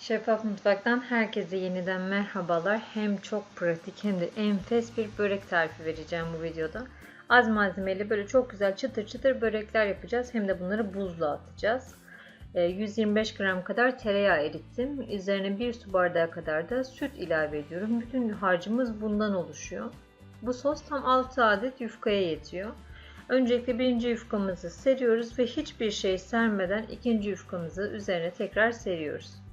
Şeffaf Mutfak'tan herkese yeniden merhabalar. Hem çok pratik hem de enfes bir börek tarifi vereceğim bu videoda. Az malzemeyle böyle çok güzel çıtır çıtır börekler yapacağız. Hem de bunları buzluğa atacağız. Ee, 125 gram kadar tereyağı erittim. Üzerine 1 su bardağı kadar da süt ilave ediyorum. Bütün harcımız bundan oluşuyor. Bu sos tam 6 adet yufkaya yetiyor. Öncelikle birinci yufkamızı seriyoruz ve hiçbir şey sermeden ikinci yufkamızı üzerine tekrar seriyoruz.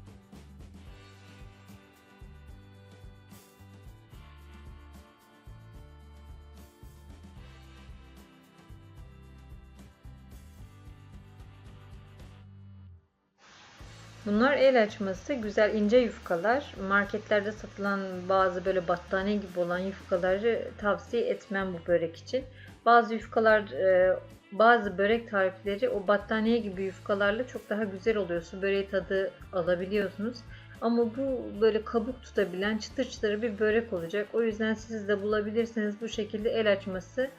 Bunlar el açması güzel ince yufkalar. Marketlerde satılan bazı böyle battaniye gibi olan yufkaları tavsiye etmem bu börek için. Bazı yufkalar e, bazı börek tarifleri o battaniye gibi yufkalarla çok daha güzel oluyor. Su böreği tadı alabiliyorsunuz. Ama bu böyle kabuk tutabilen çıtır çıtır bir börek olacak. O yüzden siz de bulabilirseniz bu şekilde el açması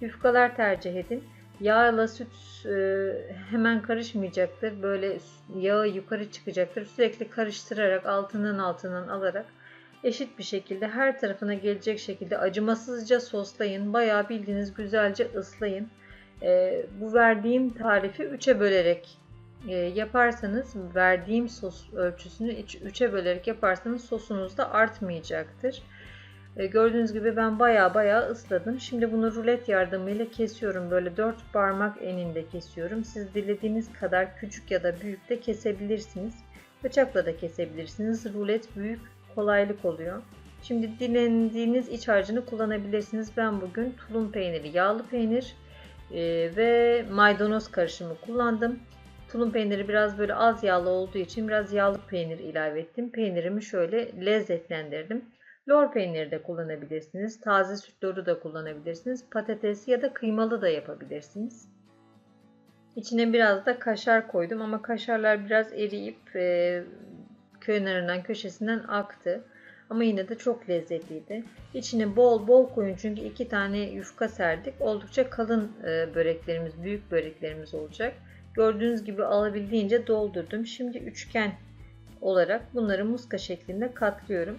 yufkalar tercih edin. Yağla süt e, hemen karışmayacaktır. Böyle yağı yukarı çıkacaktır. Sürekli karıştırarak altından altından alarak eşit bir şekilde her tarafına gelecek şekilde acımasızca soslayın. Bayağı bildiğiniz güzelce ıslayın. E, bu verdiğim tarifi 3'e bölerek e, yaparsanız verdiğim sos ölçüsünü 3'e bölerek yaparsanız sosunuz da artmayacaktır. E, gördüğünüz gibi ben baya baya ısladım. Şimdi bunu rulet yardımıyla kesiyorum. Böyle 4 parmak eninde kesiyorum. Siz dilediğiniz kadar küçük ya da büyük de kesebilirsiniz. Bıçakla da kesebilirsiniz. Rulet büyük kolaylık oluyor. Şimdi dilendiğiniz iç harcını kullanabilirsiniz. Ben bugün tulum peyniri, yağlı peynir e, ve maydanoz karışımı kullandım. Tulum peyniri biraz böyle az yağlı olduğu için biraz yağlı peynir ilave ettim. Peynirimi şöyle lezzetlendirdim. Lor peyniri de kullanabilirsiniz. Taze süt loru da kullanabilirsiniz. Patatesli ya da kıymalı da yapabilirsiniz. İçine biraz da kaşar koydum ama kaşarlar biraz eriyip e, kenarından köşesinden aktı. Ama yine de çok lezzetliydi. İçine bol bol koyun çünkü iki tane yufka serdik. Oldukça kalın e, böreklerimiz, büyük böreklerimiz olacak. Gördüğünüz gibi alabildiğince doldurdum. Şimdi üçgen olarak bunları muska şeklinde katlıyorum.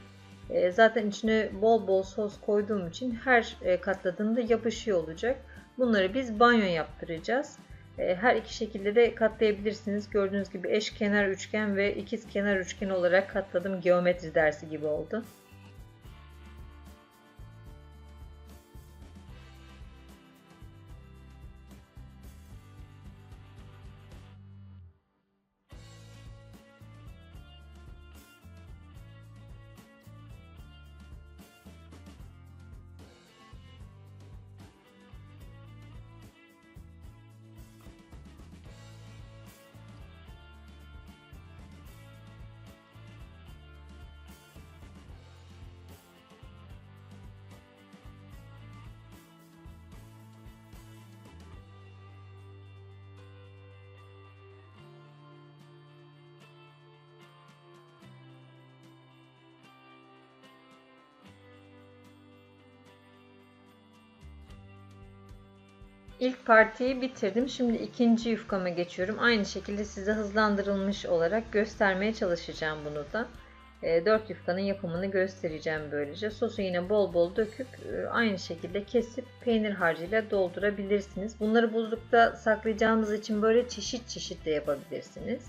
E, zaten içine bol bol sos koyduğum için her e, katladığımda yapışıyor olacak. Bunları biz banyo yaptıracağız. E, her iki şekilde de katlayabilirsiniz. Gördüğünüz gibi eşkenar üçgen ve ikiz kenar üçgen olarak katladım. Geometri dersi gibi oldu. İlk partiyi bitirdim. Şimdi ikinci yufkama geçiyorum. Aynı şekilde size hızlandırılmış olarak göstermeye çalışacağım bunu da. E, 4 yufkanın yapımını göstereceğim böylece. Sosu yine bol bol döküp e, aynı şekilde kesip peynir harcıyla doldurabilirsiniz. Bunları buzlukta saklayacağımız için böyle çeşit çeşit de yapabilirsiniz.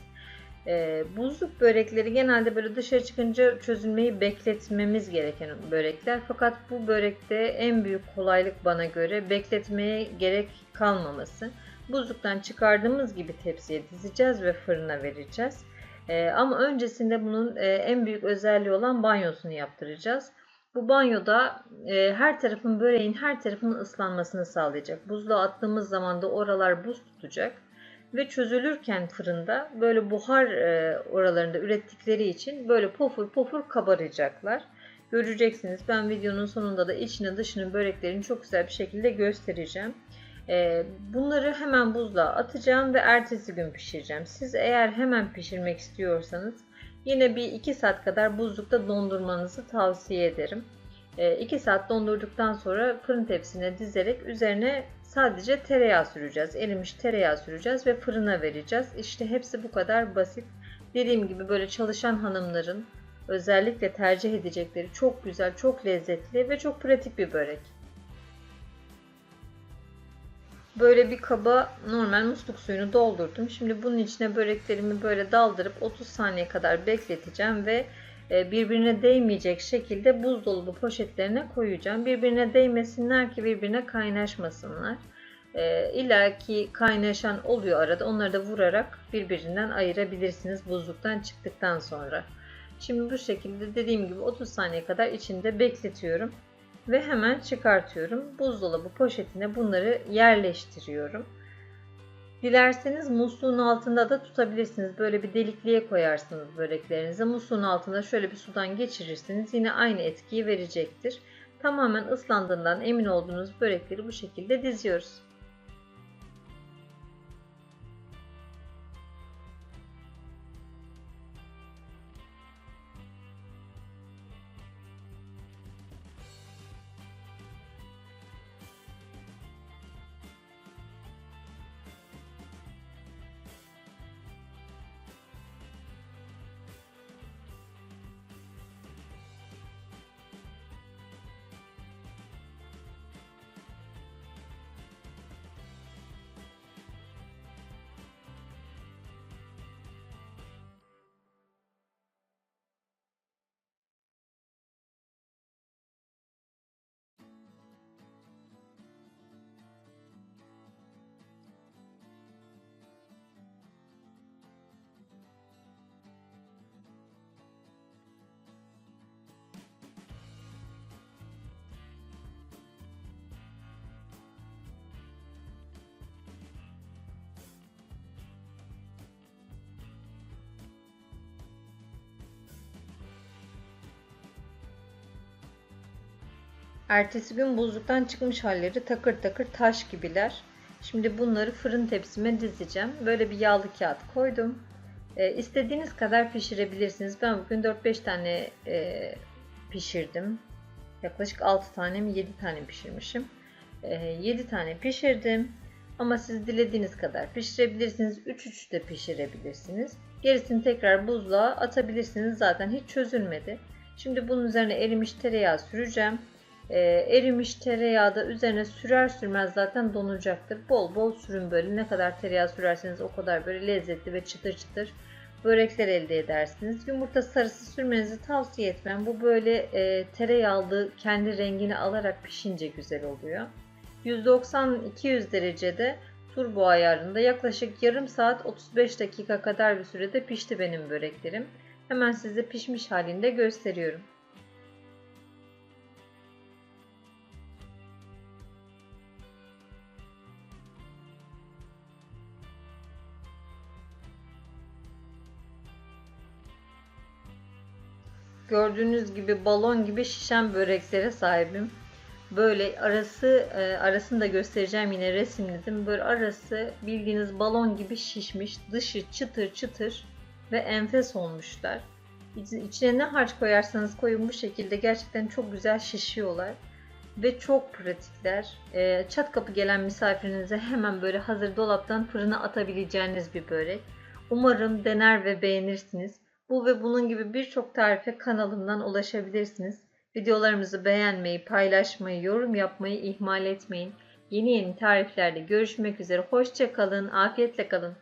E, buzluk börekleri genelde böyle dışarı çıkınca çözülmeyi bekletmemiz gereken börekler. Fakat bu börekte en büyük kolaylık bana göre bekletmeye gerek kalmaması. Buzluktan çıkardığımız gibi tepsiye dizeceğiz ve fırına vereceğiz. E, ama öncesinde bunun e, en büyük özelliği olan banyosunu yaptıracağız. Bu banyoda e, her tarafın böreğin her tarafının ıslanmasını sağlayacak. Buzluğa attığımız zaman da oralar buz tutacak ve çözülürken fırında böyle buhar e, oralarında ürettikleri için böyle pofur pofur kabaracaklar. Göreceksiniz. Ben videonun sonunda da içine dışını böreklerini çok güzel bir şekilde göstereceğim. E, bunları hemen buzluğa atacağım ve ertesi gün pişireceğim. Siz eğer hemen pişirmek istiyorsanız yine bir 2 saat kadar buzlukta dondurmanızı tavsiye ederim. 2 saat dondurduktan sonra fırın tepsisine dizerek üzerine sadece tereyağı süreceğiz. Erimiş tereyağı süreceğiz ve fırına vereceğiz. İşte hepsi bu kadar basit. Dediğim gibi böyle çalışan hanımların özellikle tercih edecekleri çok güzel, çok lezzetli ve çok pratik bir börek. Böyle bir kaba normal musluk suyunu doldurdum. Şimdi bunun içine böreklerimi böyle daldırıp 30 saniye kadar bekleteceğim ve birbirine değmeyecek şekilde buzdolabı poşetlerine koyacağım. Birbirine değmesinler ki birbirine kaynaşmasınlar. E, İlla ki kaynaşan oluyor arada. Onları da vurarak birbirinden ayırabilirsiniz buzluktan çıktıktan sonra. Şimdi bu şekilde dediğim gibi 30 saniye kadar içinde bekletiyorum ve hemen çıkartıyorum. Buzdolabı poşetine bunları yerleştiriyorum. Dilerseniz musluğun altında da tutabilirsiniz. Böyle bir delikliğe koyarsınız böreklerinizi. Musluğun altında şöyle bir sudan geçirirsiniz. Yine aynı etkiyi verecektir. Tamamen ıslandığından emin olduğunuz börekleri bu şekilde diziyoruz. Ertesi gün buzluktan çıkmış halleri takır takır taş gibiler. Şimdi bunları fırın tepsime dizeceğim. Böyle bir yağlı kağıt koydum. E, istediğiniz kadar pişirebilirsiniz. Ben bugün 4-5 tane e, pişirdim. Yaklaşık 6 tane mi 7 tane pişirmişim. E, 7 tane pişirdim. Ama siz dilediğiniz kadar pişirebilirsiniz. 3-3 de pişirebilirsiniz. Gerisini tekrar buzluğa atabilirsiniz. Zaten hiç çözülmedi. Şimdi bunun üzerine erimiş tereyağı süreceğim. E, erimiş tereyağı da üzerine sürer sürmez zaten donacaktır. Bol bol sürün böyle. Ne kadar tereyağı sürerseniz o kadar böyle lezzetli ve çıtır çıtır börekler elde edersiniz. Yumurta sarısı sürmenizi tavsiye etmem. Bu böyle e, tereyağlı kendi rengini alarak pişince güzel oluyor. 190-200 derecede turbo ayarında yaklaşık yarım saat 35 dakika kadar bir sürede pişti benim böreklerim. Hemen size pişmiş halinde gösteriyorum. Gördüğünüz gibi balon gibi şişen böreklere sahibim. Böyle arası e, arasını da göstereceğim yine resimledim. Böyle arası bildiğiniz balon gibi şişmiş. Dışı çıtır çıtır ve enfes olmuşlar. İçine ne harç koyarsanız koyun bu şekilde gerçekten çok güzel şişiyorlar. Ve çok pratikler. E, çat kapı gelen misafirinize hemen böyle hazır dolaptan fırına atabileceğiniz bir börek. Umarım dener ve beğenirsiniz. Bu ve bunun gibi birçok tarife kanalımdan ulaşabilirsiniz. Videolarımızı beğenmeyi, paylaşmayı, yorum yapmayı ihmal etmeyin. Yeni yeni tariflerde görüşmek üzere. Hoşçakalın, afiyetle kalın.